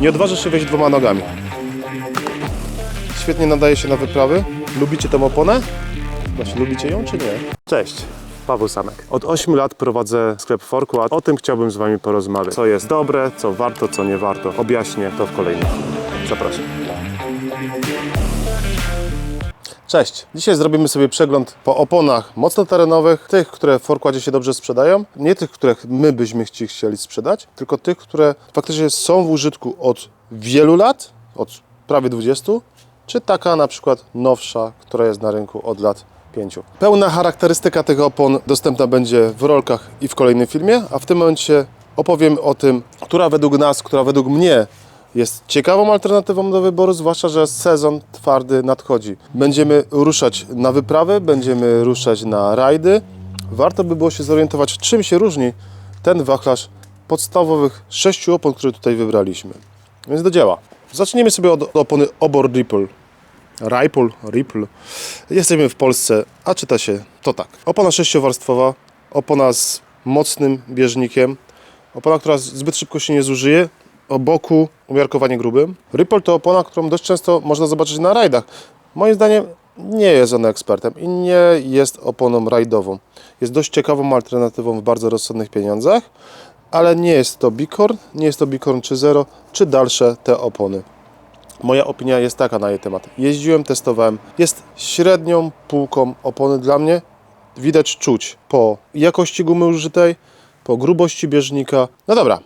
Nie odważysz się wejść dwoma nogami. Świetnie nadaje się na wyprawy. Lubicie tą oponę? Znaczy, lubicie ją czy nie? Cześć. Paweł Samek. Od 8 lat prowadzę sklep Forku, a o tym chciałbym z Wami porozmawiać. Co jest dobre, co warto, co nie warto. Objaśnię to w kolejnym. Zapraszam. Cześć. Dzisiaj zrobimy sobie przegląd po oponach mocno terenowych, tych, które w Forkładzie się dobrze sprzedają, nie tych, których my byśmy chci- chcieli sprzedać, tylko tych, które faktycznie są w użytku od wielu lat, od prawie 20, czy taka na przykład nowsza, która jest na rynku od lat 5. Pełna charakterystyka tych opon dostępna będzie w rolkach i w kolejnym filmie, a w tym momencie opowiem o tym, która według nas, która według mnie jest ciekawą alternatywą do wyboru, zwłaszcza, że sezon twardy nadchodzi. Będziemy ruszać na wyprawy, będziemy ruszać na rajdy. Warto by było się zorientować, czym się różni ten wachlarz podstawowych sześciu opon, które tutaj wybraliśmy. Więc do dzieła. Zaczniemy sobie od opony Obor Ripple. Ripple, Ripple. Jesteśmy w Polsce, a czyta się to tak. Opona sześciowarstwowa, opona z mocnym bieżnikiem, opona, która zbyt szybko się nie zużyje, o boku umiarkowanie grubym. Ripple to opona, którą dość często można zobaczyć na rajdach. Moim zdaniem nie jest ona ekspertem i nie jest oponą rajdową. Jest dość ciekawą alternatywą w bardzo rozsądnych pieniądzach, ale nie jest to Bicorn, nie jest to Bicorn 3.0 czy dalsze te opony. Moja opinia jest taka na jej temat. Jeździłem, testowałem. Jest średnią półką opony dla mnie. Widać, czuć po jakości gumy użytej, po grubości bieżnika. No dobra,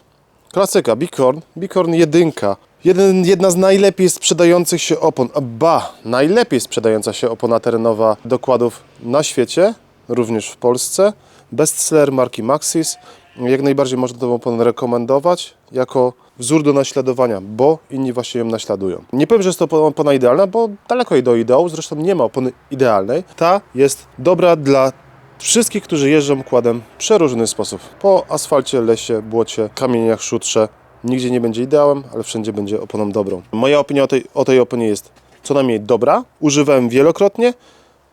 klasyka, Bicorn. Bicorn jedynka. Jeden, jedna z najlepiej sprzedających się opon, ba, najlepiej sprzedająca się opona terenowa dokładów na świecie, również w Polsce. Bestseller marki Maxis. Jak najbardziej można tę oponę rekomendować jako wzór do naśladowania, bo inni właśnie ją naśladują. Nie powiem, że jest to opona idealna, bo daleko jej do ideału, zresztą nie ma opony idealnej. Ta jest dobra dla wszystkich, którzy jeżdżą kładem w przeróżny sposób. Po asfalcie, lesie, błocie, kamieniach, szutrze. Nigdzie nie będzie ideałem, ale wszędzie będzie oponą dobrą. Moja opinia o tej, o tej oponie jest co najmniej dobra. Używałem wielokrotnie,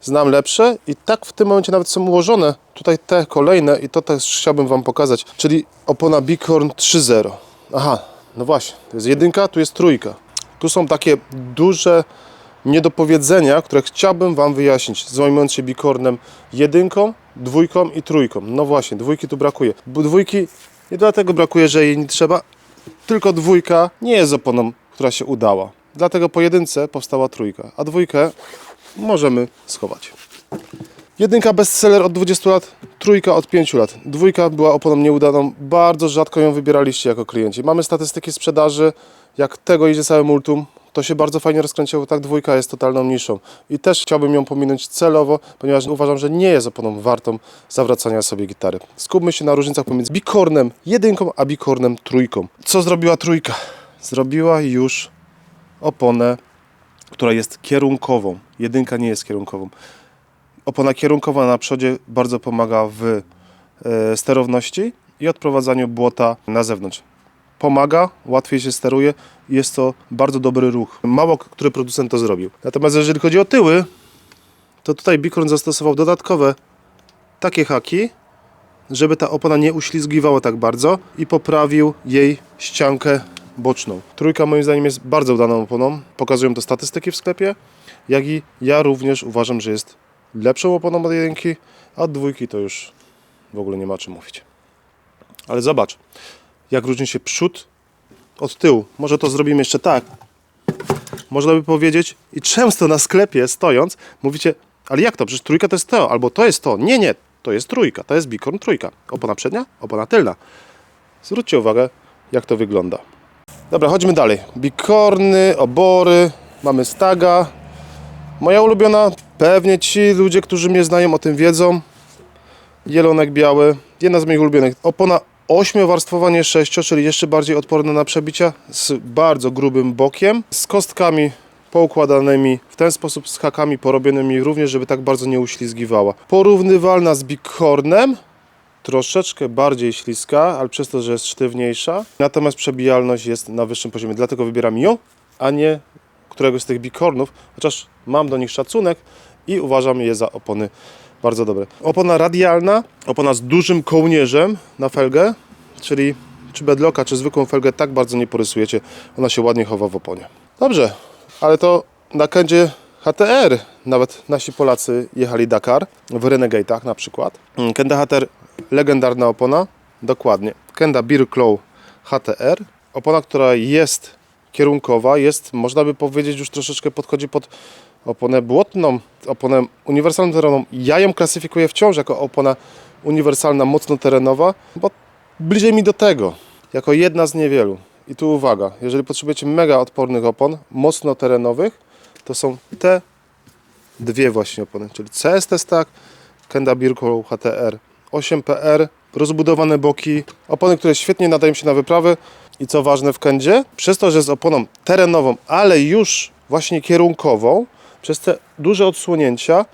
znam lepsze i tak w tym momencie nawet są ułożone tutaj te kolejne i to też chciałbym Wam pokazać, czyli opona Bicorn 3.0. Aha, no właśnie, to jest jedynka, tu jest trójka. Tu są takie duże niedopowiedzenia, które chciałbym Wam wyjaśnić, zajmując się Bicornem jedynką, dwójką i trójką. No właśnie, dwójki tu brakuje. Bo dwójki nie dlatego brakuje, że jej nie trzeba, tylko dwójka nie jest oponą, która się udała. Dlatego po jedynce powstała trójka, a dwójkę możemy schować. Jedynka bestseller od 20 lat, trójka od 5 lat. Dwójka była oponą nieudaną, bardzo rzadko ją wybieraliście jako klienci. Mamy statystyki sprzedaży, jak tego idzie całe multum, to się bardzo fajnie rozkręciło, tak dwójka jest totalną niszą. I też chciałbym ją pominąć celowo, ponieważ uważam, że nie jest oponą wartą zawracania sobie gitary. Skupmy się na różnicach pomiędzy bikornem jedynką, a bikornem trójką. Co zrobiła trójka? Zrobiła już oponę, która jest kierunkową. Jedynka nie jest kierunkową. Opona kierunkowa na przodzie bardzo pomaga w e, sterowności i odprowadzaniu błota na zewnątrz. Pomaga, łatwiej się steruje jest to bardzo dobry ruch. Mało który producent to zrobił. Natomiast jeżeli chodzi o tyły, to tutaj Bicorn zastosował dodatkowe takie haki, żeby ta opona nie uślizgiwała tak bardzo i poprawił jej ściankę boczną. Trójka moim zdaniem jest bardzo udaną oponą. Pokazują to statystyki w sklepie, jak i ja również uważam, że jest lepszą oponą od jedynki, a dwójki to już w ogóle nie ma czym mówić. Ale zobacz, jak różni się przód od tyłu. Może to zrobimy jeszcze tak. Można by powiedzieć, i często na sklepie stojąc, mówicie, ale jak to? Przecież trójka to jest to, albo to jest to. Nie, nie, to jest trójka, to jest Bicorn trójka. Opona przednia, opona tylna. Zwróćcie uwagę, jak to wygląda. Dobra, chodźmy dalej. Bikorny, obory, mamy staga. Moja ulubiona, pewnie ci ludzie, którzy mnie znają o tym wiedzą. Jelonek biały, jedna z moich ulubionych. Opona ośmiowarstwowa, nie sześcio, czyli jeszcze bardziej odporna na przebicia, z bardzo grubym bokiem, z kostkami poukładanymi w ten sposób, z hakami porobionymi również, żeby tak bardzo nie uślizgiwała. Porównywalna z Bighornem, troszeczkę bardziej śliska, ale przez to, że jest sztywniejsza. Natomiast przebijalność jest na wyższym poziomie, dlatego wybieram ją, a nie któregoś z tych bikornów, chociaż mam do nich szacunek i uważam je za opony bardzo dobre. Opona radialna, opona z dużym kołnierzem na felgę, czyli czy bedlocka, czy zwykłą felgę tak bardzo nie porysujecie. Ona się ładnie chowa w oponie. Dobrze, ale to na kędzie HTR nawet nasi Polacy jechali Dakar w Renegade'ach na przykład. Mm, Kenda HTR legendarna opona, dokładnie. Kenda Beer Claw HTR, opona, która jest kierunkowa, jest, można by powiedzieć, już troszeczkę podchodzi pod oponę błotną, oponę uniwersalną terenową. Ja ją klasyfikuję wciąż jako opona uniwersalna, mocno terenowa, bo bliżej mi do tego, jako jedna z niewielu. I tu uwaga, jeżeli potrzebujecie mega odpornych opon, mocno terenowych, to są te dwie właśnie opony, czyli CST Stack, Kenda Birko HTR 8PR, rozbudowane boki, opony, które świetnie nadają się na wyprawy i co ważne w Kendzie, przez to, że jest oponą terenową, ale już właśnie kierunkową, przez te duże odsłonięcia,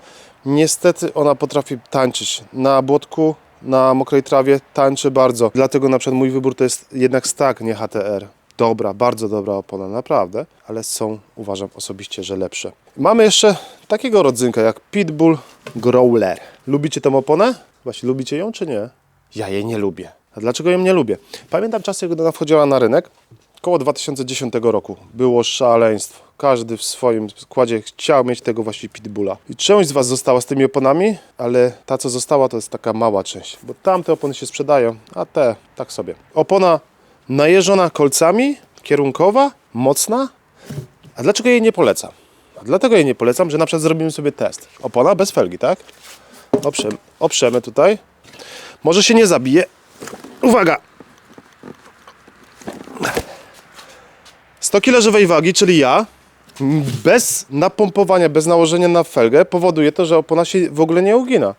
niestety ona potrafi tańczyć na błotku, na mokrej trawie tańczy bardzo. Dlatego na przykład mój wybór to jest jednak Stack, nie HTR. Dobra, bardzo dobra opona, naprawdę, ale są, uważam osobiście, że lepsze. Mamy jeszcze takiego rodzynka jak Pitbull Growler. Lubicie tę oponę? Właśnie lubicie ją czy nie? Ja jej nie lubię. A dlaczego ją nie lubię? Pamiętam czasy, gdy ona wchodziła na rynek, około 2010 roku. Było szaleństwo. Każdy w swoim składzie chciał mieć tego właśnie Pitbulla. I część z Was została z tymi oponami, ale ta, co została, to jest taka mała część. Bo tamte opony się sprzedają, a te tak sobie. Opona najeżona kolcami, kierunkowa, mocna. A dlaczego jej nie polecam? A dlatego jej nie polecam, że na przykład zrobimy sobie test. Opona bez felgi, tak? Oprzemy, oprzemy tutaj. Może się nie zabije. Uwaga! 100 kg żywej wagi, czyli ja, bez napompowania, bez nałożenia na felgę, powoduje to, że opona się w ogóle nie ugina.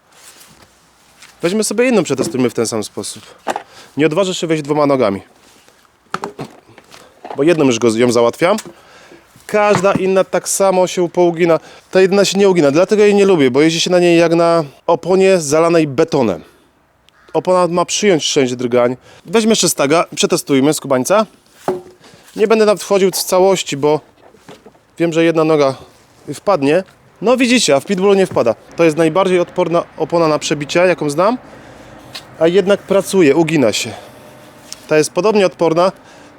Weźmy sobie inną, przetestujmy w ten sam sposób. Nie odważysz się wejść dwoma nogami. Bo jedną już go, ją załatwiam. Każda inna tak samo się pougina. Ta jedna się nie ugina, dlatego jej nie lubię, bo jeździ się na niej jak na oponie zalanej betonem. Opona ma przyjąć część drgań. Weźmy jeszcze staga, przetestujmy z kubańca. Nie będę nawet wchodził w całości, bo wiem, że jedna noga wpadnie. No widzicie, a w pitbullu nie wpada. To jest najbardziej odporna opona na przebicia, jaką znam, a jednak pracuje, ugina się. Ta jest podobnie odporna,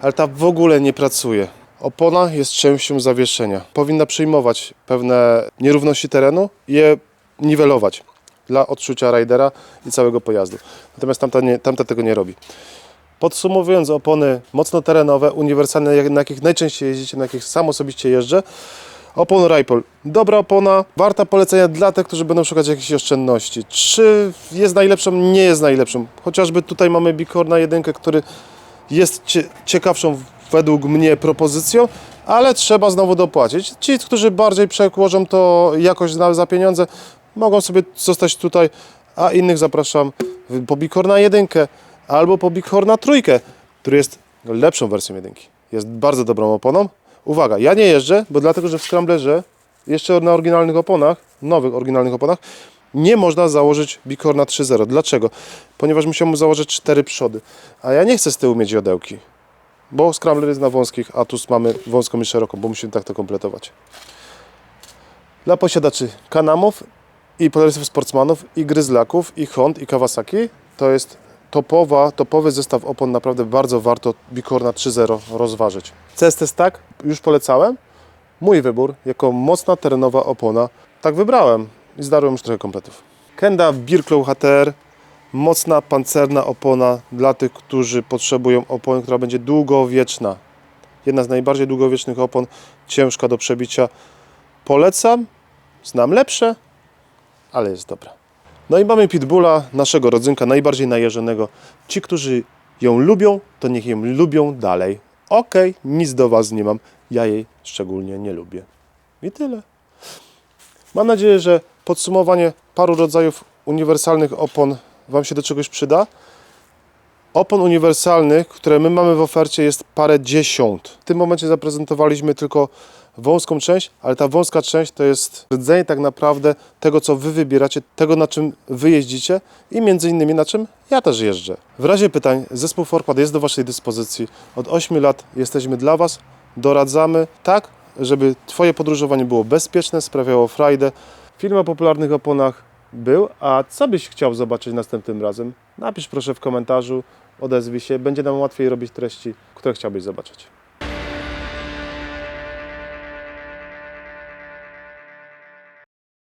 ale ta w ogóle nie pracuje. Opona jest częścią zawieszenia. Powinna przyjmować pewne nierówności terenu i je niwelować dla odczucia ridera i całego pojazdu. Natomiast tamta, nie, tamta tego nie robi. Podsumowując, opony mocno terenowe, uniwersalne, na jakich najczęściej jeździcie, na jakich sam osobiście jeżdżę. Opon Ripple. Dobra opona, warta polecenia dla tych, którzy będą szukać jakichś oszczędności. Czy jest najlepszą? Nie jest najlepszą. Chociażby tutaj mamy Bicorna jedynkę, który jest cie, ciekawszą według mnie propozycją, ale trzeba znowu dopłacić. Ci, którzy bardziej przekłożą to jakoś za pieniądze, mogą sobie zostać tutaj, a innych zapraszam po Bicorna jedynkę albo po Bicorna trójkę, który jest lepszą wersją jedynki. Jest bardzo dobrą oponą. Uwaga, ja nie jeżdżę, bo dlatego, że w Scramblerze jeszcze na oryginalnych oponach, nowych oryginalnych oponach, nie można założyć Bicorna 3.0. Dlaczego? Ponieważ musiałbym założyć cztery przody, a ja nie chcę z tyłu mieć jodełki, bo Scrambler jest na wąskich, a tu mamy wąską i szeroką, bo musimy tak to kompletować. Dla posiadaczy Kanamów i Polarisów Sportsmanów, i Gryzlaków, i Hond, i Kawasaki to jest topowa, topowy zestaw opon. Naprawdę bardzo warto Bicorna 3.0 rozważyć. CST Stack już polecałem. Mój wybór jako mocna terenowa opona. Tak wybrałem i zdarłem już trochę kompletów. Kenda Birklow HTR. Mocna, pancerna opona dla tych, którzy potrzebują opony, która będzie długowieczna. Jedna z najbardziej długowiecznych opon, ciężka do przebicia. Polecam, znam lepsze, ale jest dobra. No i mamy Pitbulla, naszego rodzynka, najbardziej najeżonego. Ci, którzy ją lubią, to niech ją lubią dalej. Okej, nic do Was nie mam, ja jej szczególnie nie lubię. I tyle. Mam nadzieję, że podsumowanie paru rodzajów uniwersalnych opon Wam się do czegoś przyda. Opon uniwersalnych, które my mamy w ofercie jest parę dziesiąt. W tym momencie zaprezentowaliśmy tylko wąską część, ale ta wąska część to jest rdzenie tak naprawdę tego, co Wy wybieracie, tego na czym Wy jeździcie i między innymi na czym ja też jeżdżę. W razie pytań zespół Forkład jest do Waszej dyspozycji. Od 8 lat jesteśmy dla Was, doradzamy tak, żeby Twoje podróżowanie było bezpieczne, sprawiało frajdę. Film o popularnych oponach był, a co byś chciał zobaczyć następnym razem? Napisz proszę w komentarzu, odezwij się, będzie nam łatwiej robić treści, które chciałbyś zobaczyć.